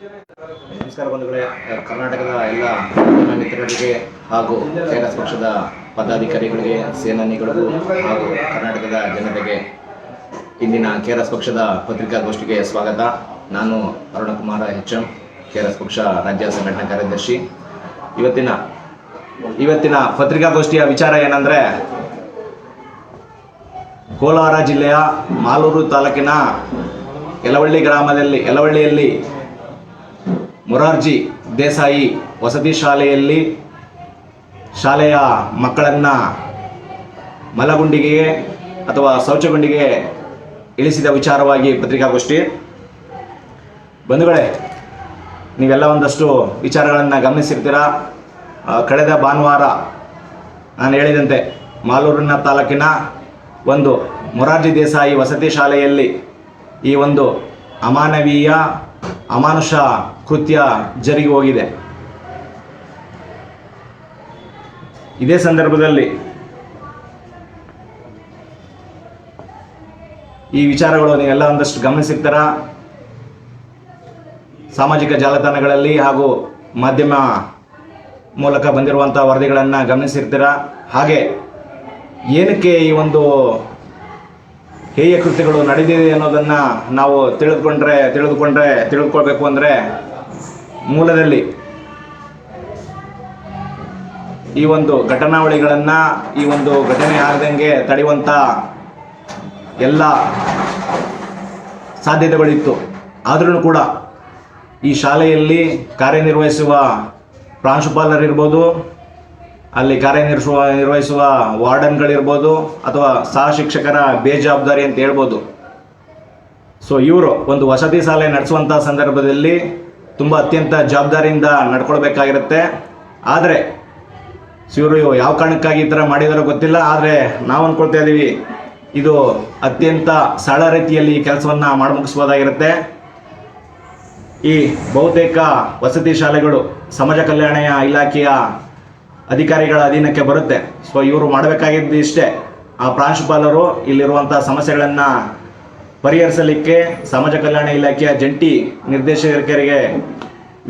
ನಮಸ್ಕಾರ ಬಂಧುಗಳೇ ಕರ್ನಾಟಕದ ಎಲ್ಲ ಮಿತ್ರರಿಗೆ ಹಾಗೂ ಕಾಂಗ್ರೆಸ್ ಪಕ್ಷದ ಪದಾಧಿಕಾರಿಗಳಿಗೆ, ಸೇನಾನಿಗಳಿಗೂ ಹಾಗೂ ಕರ್ನಾಟಕದ ಜನತೆಗೆ ಇಂದಿನ ಕೆಆರ್ಎಸ್ ಪಕ್ಷದ ಪತ್ರಿಕಾಗೋಷ್ಠಿಗೆ ಸ್ವಾಗತ. ನಾನು ಅರುಣಕುಮಾರ ಎಚ್ ಎಂ ಕೆಆರ್ಎಸ್ ಪಕ್ಷ ರಾಜ್ಯ ಸಂಘಟನಾ ಕಾರ್ಯದರ್ಶಿ. ಇವತ್ತಿನ ಇವತ್ತಿನ ಪತ್ರಿಕಾಗೋಷ್ಠಿಯ ವಿಚಾರ ಏನಂದ್ರೆ, ಕೋಲಾರ ಜಿಲ್ಲೆಯ ಮಾಲೂರು ತಾಲೂಕಿನ ಯಲವಳ್ಳಿ ಗ್ರಾಮದಲ್ಲಿ, ಯಲವಳ್ಳಿಯಲ್ಲಿ ಮೊರಾರ್ಜಿ ದೇಸಾಯಿ ವಸತಿ ಶಾಲೆಯಲ್ಲಿ ಶಾಲೆಯ ಮಕ್ಕಳನ್ನು ಮಲಗುಂಡಿಗೆ ಅಥವಾ ಶೌಚಗುಂಡಿಗೆ ಇಳಿಸಿದ ವಿಚಾರವಾಗಿ ಪತ್ರಿಕಾಗೋಷ್ಠಿ. ಬಂಧುಗಳೇ, ನೀವೆಲ್ಲ ಒಂದಷ್ಟು ವಿಚಾರಗಳನ್ನು ಗಮನಿಸಿರ್ತೀರಾ? ಕಳೆದ ಭಾನುವಾರ ನಾನು ಹೇಳಿದಂತೆ ಮಾಲೂರಿನ ತಾಲೂಕಿನ ಒಂದು ಮೊರಾರ್ಜಿ ದೇಸಾಯಿ ವಸತಿ ಶಾಲೆಯಲ್ಲಿ ಈ ಒಂದು ಅಮಾನವೀಯ ಅಮಾನುಷ ಕೃತ್ಯ ಜರುಗಿ ಹೋಗಿದೆ. ಇದೇ ಸಂದರ್ಭದಲ್ಲಿ ಈ ವಿಚಾರಗಳು ನೀವೆಲ್ಲ ಒಂದಷ್ಟು ಗಮನಿಸಿರ್ತಾರ ಸಾಮಾಜಿಕ ಜಾಲತಾಣಗಳಲ್ಲಿ ಹಾಗೂ ಮಾಧ್ಯಮ ಮೂಲಕ ಬಂದಿರುವಂಥ ವರದಿಗಳನ್ನು ಗಮನಿಸಿರ್ತೀರ ಹಾಗೆ ಏನಕ್ಕೆ ಈ ಒಂದು ಹೇಯ ಕೃತ್ಯಗಳು ನಡೆದಿದೆ ಅನ್ನೋದನ್ನು ನಾವು ತಿಳಿದುಕೊಂಡ್ರೆ ತಿಳಿದುಕೊಂಡ್ರೆ, ತಿಳಿದುಕೊಳ್ಬೇಕು ಅಂದರೆ ಮೂಲದಲ್ಲಿ ಈ ಒಂದು ಘಟನಾವಳಿಗಳನ್ನು, ಈ ಒಂದು ಘಟನೆ ಆಗದಂಗೆ ತಡೆಯುವಂಥ ಎಲ್ಲ ಸಾಧ್ಯತೆಗಳಿತ್ತು. ಆದ್ರೂ ಕೂಡ ಈ ಶಾಲೆಯಲ್ಲಿ ಕಾರ್ಯನಿರ್ವಹಿಸುವ ಪ್ರಾಂಶುಪಾಲರಿರ್ಬೋದು ಅಲ್ಲಿ ಕಾರ್ಯನಿರ್ವ ನಿರ್ವಹಿಸುವ ವಾರ್ಡನ್ಗಳಿರ್ಬೋದು ಅಥವಾ ಸಹ ಶಿಕ್ಷಕರ ಬೇಜವಾಬ್ದಾರಿ ಅಂತ ಹೇಳ್ಬೋದು. ಸೊ ಇವರು ಒಂದು ವಸತಿ ಶಾಲೆ ನಡೆಸುವಂಥ ಸಂದರ್ಭದಲ್ಲಿ ತುಂಬ ಅತ್ಯಂತ ಜವಾಬ್ದಾರಿಯಿಂದ ನಡ್ಕೊಳ್ಬೇಕಾಗಿರುತ್ತೆ. ಆದರೆ ಇವರು ಯಾವ ಕಾರಣಕ್ಕಾಗಿ ಈ ಥರ ಮಾಡಿದಾರೋ ಗೊತ್ತಿಲ್ಲ. ಆದರೆ, ನಾವು ಅಂದ್ಕೊಳ್ತಾ ಇದ್ದೀವಿ ಇದು ಅತ್ಯಂತ ಸರಳ ರೀತಿಯಲ್ಲಿ ಈ ಕೆಲಸವನ್ನು ಮಾಡಿ ಮುಗಿಸ್ಬೋದಾಗಿರುತ್ತೆ. ಈ ಬಹುತೇಕ ವಸತಿ ಶಾಲೆಗಳು, ಸಮಾಜ ಕಲ್ಯಾಣ ಇಲಾಖೆಯ ಅಧಿಕಾರಿಗಳ ಅಧೀನಕ್ಕೆ ಬರುತ್ತೆ. ಸೊ ಇವರು ಮಾಡಬೇಕಾಗಿದ್ದು ಇಷ್ಟೇ. ಆ ಪ್ರಾಂಶುಪಾಲರು ಇಲ್ಲಿರುವಂಥ ಸಮಸ್ಯೆಗಳನ್ನು ಪರಿಹರಿಸಲಿಕ್ಕೆ ಸಮಾಜ ಕಲ್ಯಾಣ ಇಲಾಖೆಯ ಜಂಟಿ ನಿರ್ದೇಶಕರಿಗೆ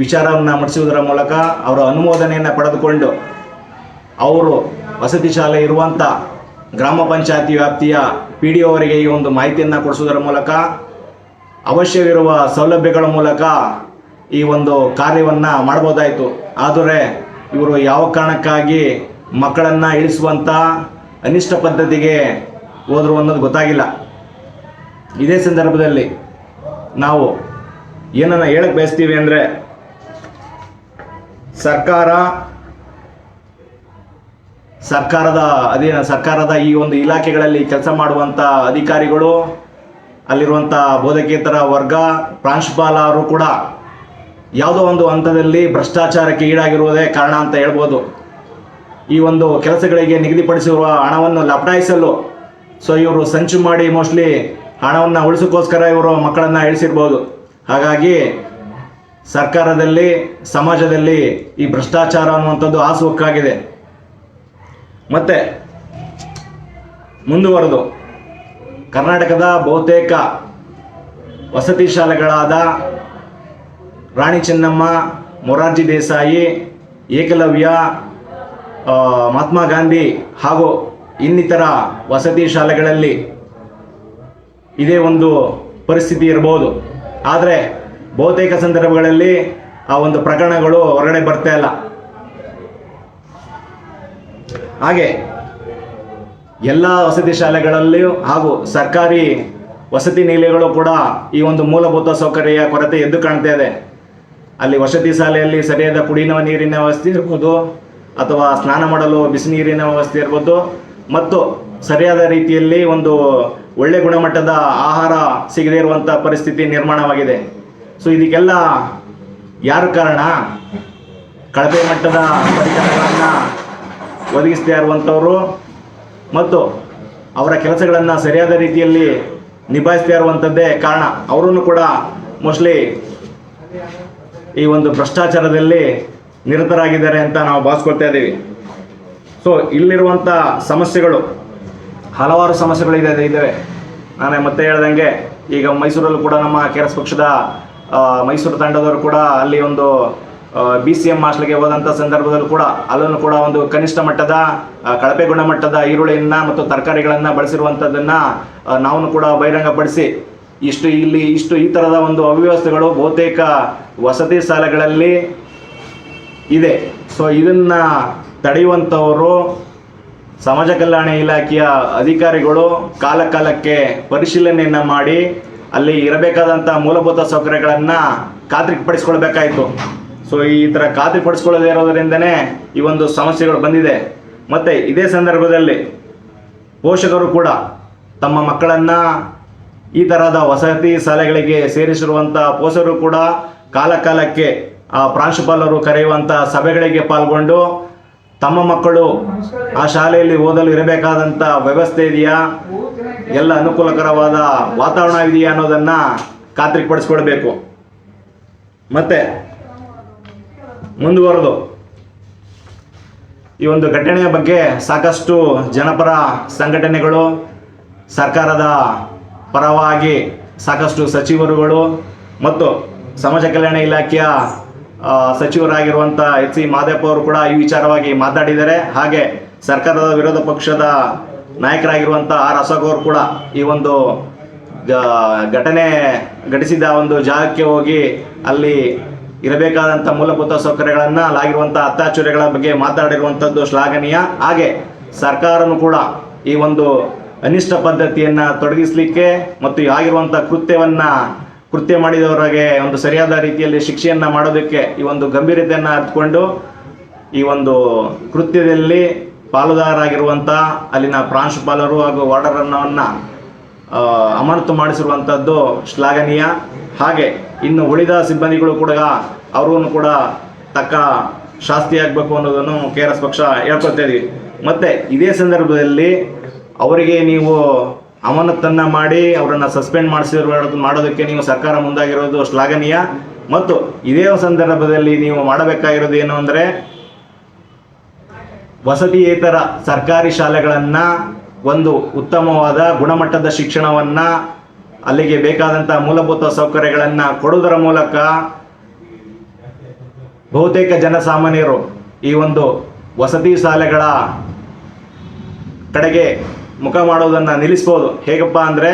ವಿಚಾರವನ್ನು ಮುಟ್ಟಿಸುವುದರ ಮೂಲಕ ಅವರ ಅನುಮೋದನೆಯನ್ನು ಪಡೆದುಕೊಂಡು ಅವರು ವಸತಿ ಶಾಲೆ ಇರುವಂಥ ಗ್ರಾಮ ಪಂಚಾಯತಿ ವ್ಯಾಪ್ತಿಯ ಪಿ ಡಿ ಅವರಿಗೆ ಈ ಒಂದು ಮಾಹಿತಿಯನ್ನು ಕೊಡಿಸುವುದರ ಮೂಲಕ ಅವಶ್ಯವಿರುವ ಸೌಲಭ್ಯಗಳ ಮೂಲಕ ಈ ಒಂದು ಕಾರ್ಯವನ್ನು ಮಾಡ್ಬೋದಾಯಿತು ಆದರೆ ಇವರು ಯಾವ ಕಾರಣಕ್ಕಾಗಿ ಮಕ್ಕಳನ್ನು ಇಳಿಸುವಂಥ ಅನಿಷ್ಟ ಪದ್ಧತಿಗೆ ಹೋದರು ಅನ್ನೋದು ಗೊತ್ತಾಗಿಲ್ಲ. ಇದೇ ಸಂದರ್ಭದಲ್ಲಿ ನಾವು ಏನನ್ನು ಹೇಳಕ್ಕೆ ಬಯಸ್ತೀವಿ ಅಂದರೆ ಸರ್ಕಾರ ಸರ್ಕಾರದ ಅಧೀನ ಸರ್ಕಾರದ ಈ ಒಂದು ಇಲಾಖೆಗಳಲ್ಲಿ ಕೆಲಸ ಮಾಡುವಂಥ ಅಧಿಕಾರಿಗಳು ಅಲ್ಲಿರುವಂಥ ಬೋಧಕೇತರ ವರ್ಗ, ಪ್ರಾಂಶುಪಾಲರು ಕೂಡ ಯಾವುದೋ ಒಂದು ಹಂತದಲ್ಲಿ ಭ್ರಷ್ಟಾಚಾರಕ್ಕೆ ಈಡಾಗಿರುವುದೇ ಕಾರಣ ಅಂತ ಹೇಳ್ಬೋದು. ಈ ಒಂದು ಕೆಲಸಗಳಿಗೆ ನಿಗದಿಪಡಿಸಿರುವ ಹಣವನ್ನು ಲಪಟಾಯಿಸಲು ಸೊ ಇವರು ಸಂಚು ಮಾಡಿ ಮೋಸ್ಟ್ಲಿ ಹಣವನ್ನು ಉಳಿಸೋಕ್ಕೋಸ್ಕರ ಇವರು ಮಕ್ಕಳನ್ನು ಇಳಿಸಿರ್ಬೋದು. ಹಾಗಾಗಿ ಸರ್ಕಾರದಲ್ಲಿ, ಸಮಾಜದಲ್ಲಿ ಈ ಭ್ರಷ್ಟಾಚಾರ ಅನ್ನುವಂಥದ್ದು ಹಾಸುಹೊಕ್ಕಾಗಿದೆ. ಮತ್ತೆ ಮುಂದುವರೆದು, ಕರ್ನಾಟಕದ ಬಹುತೇಕ ವಸತಿ ಶಾಲೆಗಳಾದ ರಾಣಿ ಚೆನ್ನಮ್ಮ, ಮೊರಾರ್ಜಿ ದೇಸಾಯಿ, ಏಕಲವ್ಯ ಮಹಾತ್ಮ ಗಾಂಧಿ ಹಾಗೂ ಇನ್ನಿತರ ವಸತಿ ಶಾಲೆಗಳಲ್ಲಿ ಇದೇ ಒಂದು ಪರಿಸ್ಥಿತಿ ಇರಬಹುದು. ಆದರೆ ಬಹುತೇಕ ಸಂದರ್ಭಗಳಲ್ಲಿ ಆ ಒಂದು ಪ್ರಕರಣಗಳು ಹೊರಗಡೆ ಬರ್ತಾ ಇಲ್ಲ. ಹಾಗೆ ಎಲ್ಲ ವಸತಿ ಶಾಲೆಗಳಲ್ಲಿಯೂ ಹಾಗೂ ಸರ್ಕಾರಿ ವಸತಿ ನಿಲಯಗಳು ಕೂಡ ಈ ಒಂದು ಮೂಲಭೂತ ಸೌಕರ್ಯ ಕೊರತೆ ಎದ್ದು ಕಾಣ್ತಾ ಇದೆ. ಅಲ್ಲಿ ವಸತಿ ಶಾಲೆಯಲ್ಲಿ ಸರಿಯಾದ ಕುಡಿಯುವ ನೀರಿನ ವ್ಯವಸ್ಥೆ ಇರ್ಬೋದು, ಅಥವಾ ಸ್ನಾನ ಮಾಡಲು ಬಿಸಿ ನೀರಿನ ವ್ಯವಸ್ಥೆ ಇರ್ಬೋದು. ಮತ್ತು ಸರಿಯಾದ ರೀತಿಯಲ್ಲಿ ಒಂದು ಒಳ್ಳೆ ಗುಣಮಟ್ಟದ ಆಹಾರ ಸಿಗದೇ ಇರುವಂಥ ಪರಿಸ್ಥಿತಿ ನಿರ್ಮಾಣವಾಗಿದೆ. ಸೊ ಇದಕ್ಕೆಲ್ಲ ಯಾರು ಕಾರಣ? ಕಳಪೆ ಮಟ್ಟದ ಪರಿಕರಗಳನ್ನು ಒದಗಿಸ್ತಾ ಇರುವಂಥವರು ಮತ್ತು ಅವರ ಕೆಲಸಗಳನ್ನು ಸರಿಯಾದ ರೀತಿಯಲ್ಲಿ ನಿಭಾಯಿಸ್ತಾ ಇರುವಂಥದ್ದೇ ಕಾರಣ. ಅವರನ್ನು ಕೂಡ ಮೋಸ್ಟ್ಲಿ ಈ ಒಂದು ಭ್ರಷ್ಟಾಚಾರದಲ್ಲಿ ನಿರತರಾಗಿದ್ದಾರೆ ಅಂತ ನಾವು ಭಾವಿಸ್ಕೊಳ್ತಾ ಇದ್ದೀವಿ. ಸೊ ಇಲ್ಲಿರುವಂಥ ಸಮಸ್ಯೆಗಳು, ಹಲವಾರು ಸಮಸ್ಯೆಗಳು ಇದೆ ಇದ್ದಾವೆ ನಾನೇ ಮತ್ತೆ ಹೇಳ್ದಂಗೆ, ಈಗ ಮೈಸೂರಲ್ಲೂ ಕೂಡ ನಮ್ಮ ಕೆ ಆರ್ ಎಸ್ ಪಕ್ಷದ ಮೈಸೂರು ತಂಡದವರು ಕೂಡ ಅಲ್ಲಿ ಒಂದು ಬಿ ಸಿ ಎಂ ಮಾಸ್ಟ್ಲಿಗೆ ಹೋದಂಥ ಸಂದರ್ಭದಲ್ಲೂ ಕೂಡ ಅಲ್ಲೂ ಕೂಡ ಒಂದು ಕನಿಷ್ಠ ಮಟ್ಟದ ಕಳಪೆ ಗುಣಮಟ್ಟದ ಈರುಳ್ಳಿಯನ್ನು ಮತ್ತು ತರಕಾರಿಗಳನ್ನು ಬಳಸಿರುವಂಥದ್ದನ್ನು ನಾವು ಕೂಡ ಬಹಿರಂಗಪಡಿಸಿ, ಇಷ್ಟು ಇಲ್ಲಿ, ಇಷ್ಟು ಈ ಥರದ ಒಂದು ಅವ್ಯವಸ್ಥೆಗಳು ಬಹುತೇಕ ವಸತಿ ಶಾಲೆಗಳಲ್ಲಿ ಇದೆ. ಸೊ ಇದನ್ನ ತಡೆಯುವಂಥವರು ಸಮಾಜ ಕಲ್ಯಾಣ ಇಲಾಖೆಯ ಅಧಿಕಾರಿಗಳು ಕಾಲ ಕಾಲಕ್ಕೆ ಪರಿಶೀಲನೆಯನ್ನ ಮಾಡಿ, ಅಲ್ಲಿ ಇರಬೇಕಾದಂಥ ಮೂಲಭೂತ ಸೌಕರ್ಯಗಳನ್ನು ಖಾತ್ರಿಪಡಿಸ್ಕೊಳ್ಬೇಕಾಯಿತು. ಸೊ ಈ ಥರ ಖಾತ್ರಿಪಡಿಸ್ಕೊಳ್ಳದೇ ಇರೋದರಿಂದನೇ ಈ ಒಂದು ಸಮಸ್ಯೆಗಳು ಬಂದಿದೆ. ಮತ್ತು ಇದೇ ಸಂದರ್ಭದಲ್ಲಿ ಪೋಷಕರು ಕೂಡ ತಮ್ಮ ಮಕ್ಕಳನ್ನು ಈ ತರಹದ ವಸತಿ ಶಾಲೆಗಳಿಗೆ ಸೇರಿಸಿರುವಂಥ ಪೋಷಕರು ಕೂಡ ಕಾಲ ಕಾಲಕ್ಕೆ ಆ ಪ್ರಾಂಶುಪಾಲರು ಕರೆಯುವಂಥ ಸಭೆಗಳಿಗೆ ಪಾಲ್ಗೊಂಡು ತಮ್ಮ ಮಕ್ಕಳು ಆ ಶಾಲೆಯಲ್ಲಿ ಓದಲು ಇರಬೇಕಾದಂಥ ವ್ಯವಸ್ಥೆ ಇದೆಯಾ? ಎಲ್ಲ ಅನುಕೂಲಕರವಾದ ವಾತಾವರಣ ಇದೆಯಾ ಅನ್ನೋದನ್ನ ಖಾತ್ರಿಪಡಿಸ್ಕೊಳ್ಬೇಕು ಮತ್ತೆ ಮುಂದುವರೆದು ಈ ಒಂದು ಘಟನೆಯ ಬಗ್ಗೆ ಸಾಕಷ್ಟು ಜನಪರ ಸಂಘಟನೆಗಳು, ಸರ್ಕಾರದ ಪರವಾಗಿ ಸಾಕಷ್ಟು ಸಚಿವರುಗಳು ಮತ್ತು ಸಮಾಜ ಕಲ್ಯಾಣ ಇಲಾಖೆಯ ಸಚಿವರಾಗಿರುವಂಥ ಎಚ್ ಸಿ ಮಾದೇಪ್ಪ ಅವರು ಕೂಡ ಈ ವಿಚಾರವಾಗಿ ಮಾತಾಡಿದ್ದಾರೆ. ಹಾಗೆ ಸರ್ಕಾರದ ವಿರೋಧ ಪಕ್ಷದ ನಾಯಕರಾಗಿರುವಂಥ ಆರ್ ಅಶೋಕ್ ಕೂಡ ಈ ಒಂದು ಘಟನೆ ಘಟಿಸಿದ ಒಂದು ಜಾಗಕ್ಕೆ ಹೋಗಿ ಅಲ್ಲಿ ಇರಬೇಕಾದಂಥ ಮೂಲಭೂತ ಸೌಕರ್ಯಗಳನ್ನು ಅಲ್ಲಾಗಿರುವಂಥ ಅತ್ತಾಚುರ್ಯಗಳ ಬಗ್ಗೆ ಮಾತಾಡಿರುವಂಥದ್ದು ಶ್ಲಾಘನೀಯ. ಹಾಗೆ ಸರ್ಕಾರನು ಕೂಡ ಈ ಒಂದು ಅನಿಷ್ಟ ಪದ್ಧತಿಯನ್ನು ತೊಡಗಿಸಲಿಕ್ಕೆ ಮತ್ತು ಆಗಿರುವಂಥ ಕೃತ್ಯವನ್ನ ಕೃತ್ಯ ಮಾಡಿದವರಿಗೆ ಒಂದು ಸರಿಯಾದ ರೀತಿಯಲ್ಲಿ ಶಿಕ್ಷೆಯನ್ನ ಮಾಡೋದಕ್ಕೆ ಈ ಒಂದು ಗಂಭೀರತೆಯನ್ನ ಅರ್ಥಕೊಂಡು ಈ ಒಂದು ಕೃತ್ಯದಲ್ಲಿ ಪಾಲುದಾರರಾಗಿರುವಂಥ ಅಲ್ಲಿನ ಪ್ರಾಂಶುಪಾಲರು ಹಾಗೂ ವಾರ್ಡರ್ ಅನ್ನವನ್ನ ಅಮಾನತು ಮಾಡಿಸಿರುವಂಥದ್ದು ಶ್ಲಾಘನೀಯ. ಹಾಗೆ ಇನ್ನು ಉಳಿದ ಸಿಬ್ಬಂದಿಗಳು ಕೂಡ ಅವರನ್ನು ಕೂಡ ತಕ್ಕ ಶಾಸ್ತಿ ಆಗಬೇಕು ಅನ್ನೋದನ್ನು ಕೆ ಆರ್ ಎಸ್ ಪಕ್ಷ ಹೇಳ್ಕೊಳ್ತಾ ಇದೀವಿ. ಮತ್ತೆ ಇದೇ ಸಂದರ್ಭದಲ್ಲಿ ಅವರಿಗೆ ನೀವು ಅಮಾನತನ್ನ ಮಾಡಿ ಅವರನ್ನ ಸಸ್ಪೆಂಡ್ ಮಾಡಿಸಿರೋ ಮಾಡೋದಕ್ಕೆ ನೀವು ಸರ್ಕಾರ ಮುಂದಾಗಿರೋದು ಶ್ಲಾಘನೀಯ ಮತ್ತು ಇದೇ ಸಂದರ್ಭದಲ್ಲಿ ನೀವು ಮಾಡಬೇಕಾಗಿರೋದು ಏನು ಅಂದರೆ ವಸತಿಯೇತರ ಸರ್ಕಾರಿ ಶಾಲೆಗಳನ್ನ ಒಂದು ಉತ್ತಮವಾದ ಗುಣಮಟ್ಟದ ಶಿಕ್ಷಣವನ್ನ ಅಲ್ಲಿಗೆ ಬೇಕಾದಂತಹ ಮೂಲಭೂತ ಸೌಕರ್ಯಗಳನ್ನ ಕೊಡುವುದರ ಮೂಲಕ ಬಹುತೇಕ ಜನಸಾಮಾನ್ಯರು ಈ ಒಂದು ವಸತಿ ಶಾಲೆಗಳ ಕಡೆಗೆ ಮುಖ ಮಾಡೋದನ್ನು ನಿಲ್ಲಿಸ್ಬೋದು. ಹೇಗಪ್ಪ ಅಂದರೆ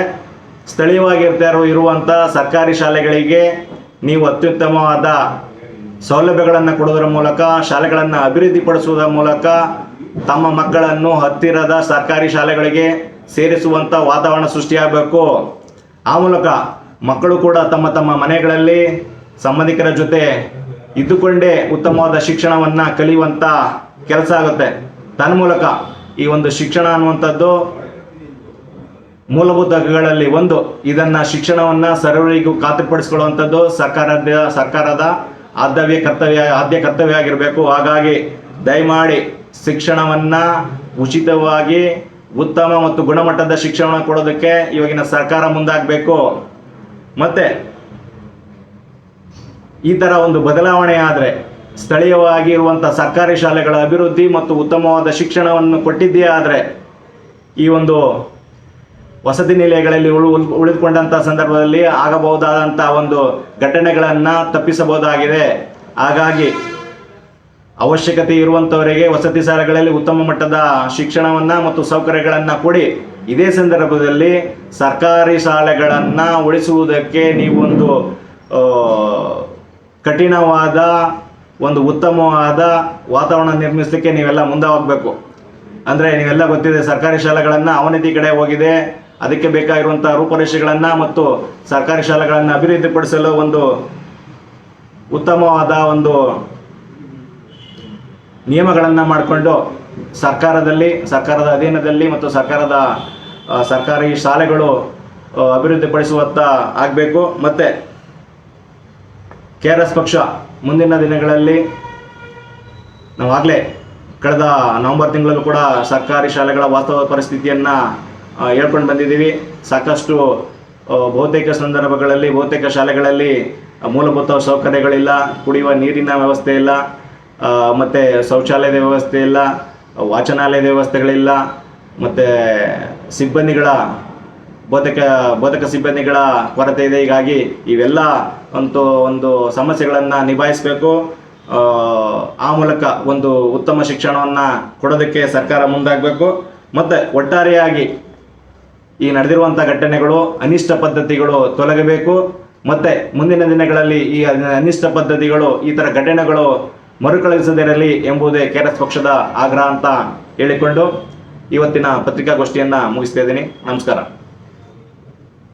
ಸ್ಥಳೀಯವಾಗಿರ್ತಾರೋ ಇರುವಂಥ ಸರ್ಕಾರಿ ಶಾಲೆಗಳಿಗೆ ನೀವು ಅತ್ಯುತ್ತಮವಾದ ಸೌಲಭ್ಯಗಳನ್ನು ಕೊಡುವುದರ ಮೂಲಕ, ಶಾಲೆಗಳನ್ನು ಅಭಿವೃದ್ಧಿಪಡಿಸುವುದರ ಮೂಲಕ ತಮ್ಮ ಮಕ್ಕಳನ್ನು ಹತ್ತಿರದ ಸರ್ಕಾರಿ ಶಾಲೆಗಳಿಗೆ ಸೇರಿಸುವಂಥ ವಾತಾವರಣ ಸೃಷ್ಟಿಯಾಗಬೇಕು. ಆ ಮೂಲಕ ಮಕ್ಕಳು ಕೂಡ ತಮ್ಮ ತಮ್ಮ ಮನೆಗಳಲ್ಲಿ ಸಂಬಂಧಿಕರ ಜೊತೆ ಇದ್ದುಕೊಂಡೇ ಉತ್ತಮವಾದ ಶಿಕ್ಷಣವನ್ನು ಕಲಿಯುವಂಥ ಕೆಲಸ ಆಗುತ್ತೆ. ತನ್ಮೂಲಕ ಈ ಒಂದು ಶಿಕ್ಷಣ ಅನ್ನುವಂಥದ್ದು ಮೂಲಭೂತ ಹಕ್ಕುಗಳಲ್ಲಿ ಒಂದು. ಇದನ್ನ ಶಿಕ್ಷಣವನ್ನ ಸರ್ವರಿಗೂ ಖಾತ್ರಿಪಡಿಸಿಕೊಳ್ಳುವಂಥದ್ದು ಸರ್ಕಾರದ ಸರ್ಕಾರದ ಆದ್ಯವ್ಯ ಕರ್ತವ್ಯ, ಆದ್ಯ ಕರ್ತವ್ಯ ಆಗಿರಬೇಕು ಹಾಗಾಗಿ ದಯಮಾಡಿ ಶಿಕ್ಷಣವನ್ನ ಉಚಿತವಾಗಿ ಉತ್ತಮ ಮತ್ತು ಗುಣಮಟ್ಟದ ಶಿಕ್ಷಣ ಕೊಡೋದಕ್ಕೆ ಇವಾಗಿನ ಸರ್ಕಾರ ಮುಂದಾಗಬೇಕು. ಮತ್ತೆ ಈ ತರ ಒಂದು ಬದಲಾವಣೆ ಆದರೆ ಸ್ಥಳೀಯವಾಗಿ ಇರುವಂಥ ಸರ್ಕಾರಿ ಶಾಲೆಗಳ ಅಭಿವೃದ್ಧಿ ಮತ್ತು ಉತ್ತಮವಾದ ಶಿಕ್ಷಣವನ್ನು ಕೊಟ್ಟಿದ್ದೇ ಆದರೆ ಈ ಒಂದು ವಸತಿ ನಿಲಯಗಳಲ್ಲಿ ಉಳು ಉಳಿದುಕೊಂಡಂಥ ಸಂದರ್ಭದಲ್ಲಿ ಆಗಬಹುದಾದಂಥ ಒಂದು ಘಟನೆಗಳನ್ನು ತಪ್ಪಿಸಬಹುದಾಗಿದೆ. ಹಾಗಾಗಿ ಅವಶ್ಯಕತೆ ಇರುವಂತವರಿಗೆ ವಸತಿ ಶಾಲೆಗಳಲ್ಲಿ ಉತ್ತಮ ಮಟ್ಟದ ಶಿಕ್ಷಣವನ್ನು ಮತ್ತು ಸೌಕರ್ಯಗಳನ್ನು ಕೊಡಿ. ಇದೇ ಸಂದರ್ಭದಲ್ಲಿ ಸರ್ಕಾರಿ ಶಾಲೆಗಳನ್ನು ಉಳಿಸುವುದಕ್ಕೆ ನೀವೊಂದು ಕಠಿಣವಾದ ಒಂದು ಉತ್ತಮವಾದ ವಾತಾವರಣ ನಿರ್ಮಿಸಲಿಕ್ಕೆ ನೀವೆಲ್ಲ ಮುಂದೆ ಹೋಗಬೇಕು ಅಂದರೆ ನೀವೆಲ್ಲ ಗೊತ್ತಿದೆ ಸರ್ಕಾರಿ ಶಾಲೆಗಳನ್ನು ಅವನತಿ ಕಡೆ ಹೋಗಿದೆ, ಅದಕ್ಕೆ ಬೇಕಾಗಿರುವಂಥ ರೂಪರೇಷೆಗಳನ್ನು ಮತ್ತು ಸರ್ಕಾರಿ ಶಾಲೆಗಳನ್ನು ಅಭಿವೃದ್ಧಿಪಡಿಸಲು ಒಂದು ಉತ್ತಮವಾದ ಒಂದು ನಿಯಮಗಳನ್ನು ಮಾಡಿಕೊಂಡು ಸರ್ಕಾರದಲ್ಲಿ, ಸರ್ಕಾರದ ಅಧೀನದಲ್ಲಿ ಮತ್ತು ಸರ್ಕಾರದ ಸರ್ಕಾರಿ ಶಾಲೆಗಳು ಅಭಿವೃದ್ಧಿಪಡಿಸುವತ್ತ ಆಗಬೇಕು. ಮತ್ತು ಕೆ ಆರ್ ಎಸ್ ಪಕ್ಷ ಮುಂದಿನ ದಿನಗಳಲ್ಲಿ ನಾವಾಗಲೇ ಕಳೆದ ನವೆಂಬರ್ ತಿಂಗಳಲ್ಲೂ ಕೂಡ ಸರ್ಕಾರಿ ಶಾಲೆಗಳ ವಾಸ್ತವ ಪರಿಸ್ಥಿತಿಯನ್ನು ಹೇಳ್ಕೊಂಡು ಬಂದಿದ್ದೀವಿ. ಸಾಕಷ್ಟು ಬಹುತೇಕ ಸಂದರ್ಭಗಳಲ್ಲಿ, ಬಹುತೇಕ ಶಾಲೆಗಳಲ್ಲಿ ಮೂಲಭೂತ ಸೌಕರ್ಯಗಳಿಲ್ಲ, ಕುಡಿಯುವ ನೀರಿನ ವ್ಯವಸ್ಥೆ ಇಲ್ಲ ಮತ್ತೆ ಶೌಚಾಲಯದ ವ್ಯವಸ್ಥೆ ಇಲ್ಲ, ವಾಚನಾಲಯದ ವ್ಯವಸ್ಥೆಗಳಿಲ್ಲ, ಮತ್ತು ಸಿಬ್ಬಂದಿಗಳ ಬೋಧಕ ಬೋಧಕ ಸಿಬ್ಬಂದಿಗಳ ಕೊರತೆ ಇದೆ. ಹೀಗಾಗಿ ಇವೆಲ್ಲ ಒಂದು ಒಂದು ಸಮಸ್ಯೆಗಳನ್ನು ನಿಭಾಯಿಸಬೇಕು. ಆ, ಮೂಲಕ ಒಂದು ಉತ್ತಮ ಶಿಕ್ಷಣವನ್ನು ಕೊಡೋದಕ್ಕೆ ಸರ್ಕಾರ ಮುಂದಾಗಬೇಕು. ಮತ್ತೆ ಒಟ್ಟಾರೆಯಾಗಿ ಈ ನಡೆದಿರುವಂಥ ಘಟನೆಗಳು ಅನಿಷ್ಟ ಪದ್ಧತಿಗಳು ತೊಲಗಬೇಕು. ಮತ್ತೆ ಮುಂದಿನ ದಿನಗಳಲ್ಲಿ ಈ ಅನಿಷ್ಟ ಪದ್ಧತಿಗಳು ಈ ಥರ ಘಟನೆಗಳು ಮರುಕಳಿಸದಿರಲಿ ಎಂಬುದೇ ಕೆಆರ್ಎಸ್ ಪಕ್ಷದ ಆಗ್ರಹ ಅಂತ ಹೇಳಿಕೊಂಡು ಇವತ್ತಿನ ಪತ್ರಿಕಾಗೋಷ್ಠಿಯನ್ನು ಮುಗಿಸ್ತಾ ಇದ್ದೀನಿ. ನಮಸ್ಕಾರ.